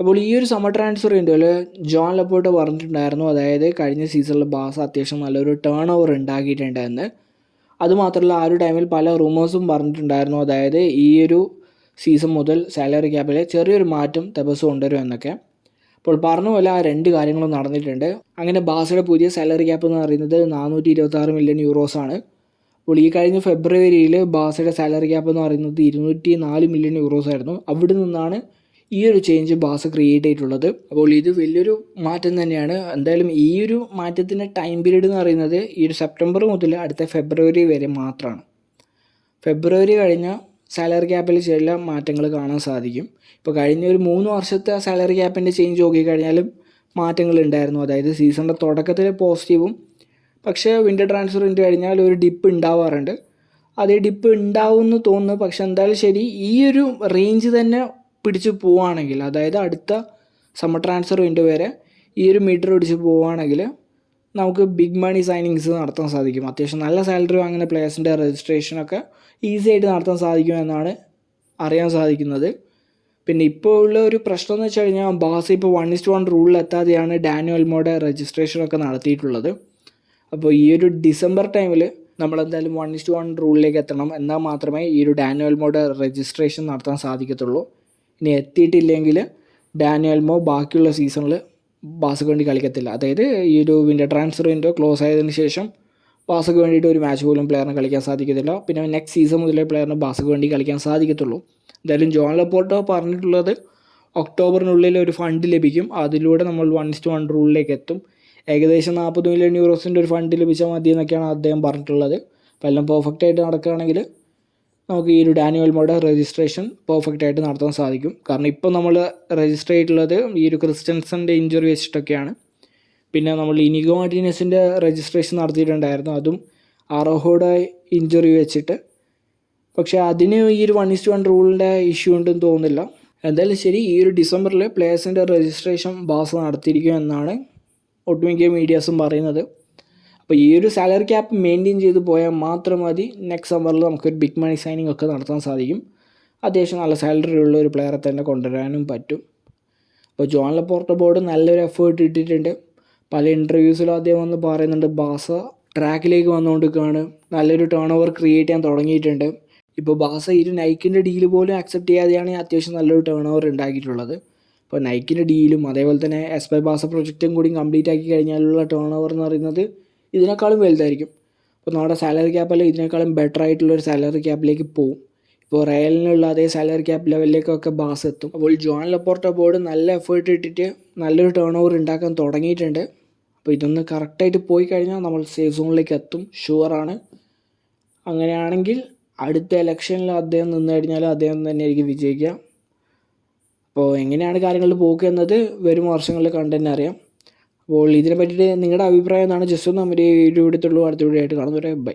അപ്പോൾ ഈ ഒരു സമ്മർ ട്രാൻസ്ഫർ വിൻഡോയിൽ ജോൺ ലപ്പോർട്ട് പറഞ്ഞിട്ടുണ്ടായിരുന്നു. അതായത് കഴിഞ്ഞ സീസണിൽ ബാസ അത്യാവശ്യം നല്ലൊരു ടേൺ ഓവർ ഉണ്ടാക്കിയിട്ടുണ്ടെന്ന് അതുമാത്രമല്ല ആ ഒരു ടൈമിൽ പല റൂമേഴ്സും പറഞ്ഞിട്ടുണ്ടായിരുന്നു. അതായത് ഈ ഒരു സീസൺ മുതൽ സാലറി ക്യാപ്പിൽ ചെറിയൊരു മാറ്റം തപസ് കൊണ്ടുവരും എന്നൊക്കെ. അപ്പോൾ പറഞ്ഞ പോലെ ആ രണ്ട് കാര്യങ്ങളും നടന്നിട്ടുണ്ട്. അങ്ങനെ ബാസയുടെ പുതിയ സാലറി ക്യാപ്പ് എന്ന് പറയുന്നത് നാനൂറ്റി ഇരുപത്തി ആറ് മില്യൺ യൂറോസ് ആണ്. അപ്പോൾ ഈ കഴിഞ്ഞ ഫെബ്രുവരിയിൽ ബാസയുടെ സാലറി ക്യാപ്പ് എന്ന് പറയുന്നത് ഇരുന്നൂറ്റി നാല് മില്യൺ യൂറോസ് ആയിരുന്നു. അവിടെ നിന്നാണ് ഈ ഒരു ചേഞ്ച് ബാസ ക്രിയേറ്റ് ചെയ്തിട്ടുള്ളത്. അപ്പോൾ ഇത് വലിയൊരു മാറ്റം തന്നെയാണ്. എന്തായാലും ഈ ഒരു മാറ്റത്തിന്റെ ടൈം പീരീഡ് എന്ന് പറയുന്നത് ഈ ഒരു സെപ്റ്റംബർ മുതൽ അടുത്ത ഫെബ്രുവരി വരെ മാത്രമാണ്. ഫെബ്രുവരി കഴിഞ്ഞ സാലറി ക്യാപ്പിൽ ചില മാറ്റങ്ങൾ കാണാൻ സാധിക്കും. ഇപ്പോൾ കഴിഞ്ഞ ഒരു മൂന്ന് വർഷത്തെ സാലറി ക്യാപ്പിന്റെ ചേഞ്ച് നോക്കിക്കഴിഞ്ഞാലും മാറ്റങ്ങൾ ഉണ്ടായിരുന്നു. അതായത് സീസണിന്റെ തുടക്കത്തിൽ പോസിറ്റീവും പക്ഷേ വിന്റർ ട്രാൻസ്ഫർ ഇന്റ് കഴിഞ്ഞാൽ ഒരു ഡിപ്പ് ഉണ്ടാവാറുണ്ട്. അതേ ഡിപ്പ് ഉണ്ടാവുമെന്ന് തോന്നുന്നു. പക്ഷെ എന്തായാലും ശരി ഈ ഒരു റേഞ്ച് തന്നെ പിടിച്ച് പോവുകയാണെങ്കിൽ അതായത് അടുത്ത സമ്മർ ട്രാൻസ്ഫർ വിൻഡോ വരെ ഈ ഒരു മീറ്റർ പിടിച്ച് പോവുകയാണെങ്കിൽ നമുക്ക് ബിഗ് മണി സൈനിങ്സ് നടത്താൻ സാധിക്കും. അത്യാവശ്യം നല്ല സാലറി വാങ്ങുന്ന പ്ലേയേഴ്സിന്റെ രജിസ്ട്രേഷനൊക്കെ ഈസി ആയിട്ട് നടത്താൻ സാധിക്കും എന്നാണ് അറിയാൻ സാധിക്കുന്നത്. പിന്നെ ഇപ്പോൾ ഉള്ള ഒരു പ്രശ്നം എന്ന് വെച്ച് കഴിഞ്ഞാൽ ബാസ് ഇപ്പോൾ വൺ ഇസ്റ്റ് വൺ റൂളിൽ എത്താതെയാണ് ഡാനുവൽ മോഡ് രജിസ്ട്രേഷനൊക്കെ നടത്തിയിട്ടുള്ളത്. അപ്പോൾ ഈ ഒരു ഡിസംബർ ടൈമിൽ നമ്മളെന്തായാലും വൺ ഇസ്റ്റ് വൺ റൂളിലേക്ക് എത്തണം. എന്നാൽ മാത്രമേ ഈ ഒരു ഡാനുവൽ മോഡ് രജിസ്ട്രേഷൻ നടത്താൻ സാധിക്കത്തുള്ളൂ. ഇനി എത്തിയിട്ടില്ലെങ്കിൽ ഡാനിയൽമോ ബാക്കിയുള്ള സീസണിൽ ബാസക്ക് വേണ്ടി കളിക്കത്തില്ല. അതായത് ഈ ഒരു വിന്റർ ട്രാൻസ്ഫർ വിൻഡോ ക്ലോസ് ആയതിനു ശേഷം ബാസക്ക് വേണ്ടിയിട്ട് ഒരു മാച്ച് പോലും പ്ലെയറിന് കളിക്കാൻ സാധിക്കത്തില്ല. പിന്നെ നെക്സ്റ്റ് സീസൺ മുതലേ പ്ലെയറിന് ബാസക്ക് വേണ്ടി കളിക്കാൻ സാധിക്കത്തുള്ളൂ. എന്തായാലും ജോൺ ലപ്പോർട്ടോ പറഞ്ഞിട്ടുള്ളത് ഒക്ടോബറിനുള്ളിൽ ഒരു ഫണ്ട് ലഭിക്കും. അതിലൂടെ നമ്മൾ വൺ ഇസ്റ്റ് വൺ റൂളിലേക്ക് എത്തും. ഏകദേശം നാൽപ്പത് മില്യൺ യൂറോസിന്റെ ഒരു ഫണ്ട് ലഭിച്ചാൽ മതി എന്നൊക്കെയാണ് അദ്ദേഹം പറഞ്ഞിട്ടുള്ളത്. അപ്പോൾ എല്ലാം പെർഫെക്റ്റ് ആയിട്ട് നടക്കുകയാണെങ്കിൽ നമുക്ക് ഈ ഒരു ഡാനുവൽ മോഡ് രജിസ്ട്രേഷൻ പെർഫെക്റ്റ് ആയിട്ട് നടത്താൻ സാധിക്കും. കാരണം ഇപ്പോൾ നമ്മൾ രജിസ്റ്റർ ചെയ്തിട്ടുള്ളത് ഈ ഒരു ക്രിസ്ത്യൻസിന്റെ ഇഞ്ചുറി വെച്ചിട്ടൊക്കെയാണ്. പിന്നെ നമ്മൾ ഇനിഗോ മാർട്ടിനസിന്റെ രജിസ്ട്രേഷൻ നടത്തിയിട്ടുണ്ടായിരുന്നു. അതും ആറോഹോയുടെ ഇഞ്ചുറി വെച്ചിട്ട്. പക്ഷേ അതിന് ഈ ഒരു വൺ ഇസ്റ്റ് വൺ റൂളിന്റെ ഇഷ്യൂ ഉണ്ടെന്ന് തോന്നുന്നില്ല. എന്തായാലും ശരി ഈ ഒരു ഡിസംബറിൽ പ്ലേയേഴ്സിന്റെ രജിസ്ട്രേഷൻ ബാസ് നടത്തിയിരിക്കും എന്നാണ് ഒട്ടുമിക്ക മീഡിയാസും പറയുന്നത്. അപ്പോൾ ഈ ഒരു സാലറി ക്യാപ്പ് മെയിന്റെയിൻ ചെയ്ത് പോയാൽ മാത്രം മതി. നെക്സ്റ്റ് സമ്മറിൽ നമുക്കൊരു ബിഗ് മണി സൈനിങ് ഒക്കെ നടത്താൻ സാധിക്കും. അത്യാവശ്യം നല്ല സാലറി ഉള്ള ഒരു പ്ലെയറെ തന്നെ കൊണ്ടുവരാനും പറ്റും. അപ്പോൾ ജോൺ ലപ്പോർട്ട ബോർഡ് നല്ലൊരു എഫേർട്ട് ഇട്ടിട്ടുണ്ട്. പല ഇന്റർവ്യൂസിലും അദ്ദേഹം വന്ന് പറയുന്നുണ്ട് ബാസ ട്രാക്കിലേക്ക് വന്നുകൊണ്ടിരിക്കുകയാണ് നല്ലൊരു ടേൺ ഓവർ ക്രിയേറ്റ് ചെയ്യാൻ തുടങ്ങിയിട്ടുണ്ട്. ഇപ്പോൾ ബാസ ഈ നൈക്കിന്റെ ഡീൽ പോലും അക്സെപ്റ്റ് ചെയ്യാതെയാണ് അത്യാവശ്യം നല്ലൊരു ടേൺ ഓവർ ഉണ്ടാക്കിയിട്ടുള്ളത് അപ്പോൾ നൈക്കിന്റെ ഡീലും അതേപോലെ തന്നെ എസ് ബൈ ബാസ പ്രൊജക്റ്റും കൂടി കംപ്ലീറ്റ് ആക്കി കഴിഞ്ഞാലുള്ള ടേൺ ഓവർ എന്ന് പറയുന്നത് ഇതിനേക്കാളും വലുതായിരിക്കും. അപ്പോൾ നമ്മുടെ സാലറി ക്യാപ്പല്ല ഇതിനേക്കാളും ബെറ്റർ ആയിട്ടുള്ള ഒരു സാലറി ക്യാപ്പിലേക്ക് പോകും ഇപ്പോൾ റയലിനുള്ള അതേ സാലറി ക്യാപ്പ് ലെവലിലേക്കൊക്കെ ബാസ് എത്തും. അപ്പോൾ ജോൺ ലപ്പോർട്ട ബോർഡ് നല്ല എഫേർട്ട് ഇട്ടിട്ട് നല്ലൊരു ടേൺ ഓവർ ഉണ്ടാക്കാൻ തുടങ്ങിയിട്ടുണ്ട്. അപ്പോൾ ഇതൊന്ന് കറക്റ്റായിട്ട് പോയി കഴിഞ്ഞാൽ നമ്മൾ സേഫ് സോണിലേക്ക് എത്തും. ഷുവറാണ് അങ്ങനെയാണെങ്കിൽ അടുത്ത ഇലക്ഷനിൽ അദ്ദേഹം നിന്ന് കഴിഞ്ഞാൽ അദ്ദേഹം തന്നെ എനിക്ക് വിജയിക്കുക. അപ്പോൾ എങ്ങനെയാണ് കാര്യങ്ങൾ പോക്ക് എന്നത് വരും വർഷങ്ങളിൽ കണ്ടു തന്നെ അറിയാം. അപ്പോൾ ഇതിനെ പറ്റിയിട്ട് നിങ്ങളുടെ അഭിപ്രായം എന്താണ്? ജസ്റ്റ് ഒന്ന് നമ്മുടെ വീഡിയോ എടുത്തുള്ളൂ അടുത്ത വീഡിയോ ആയിട്ട് കാണുന്നവരെ ബൈ.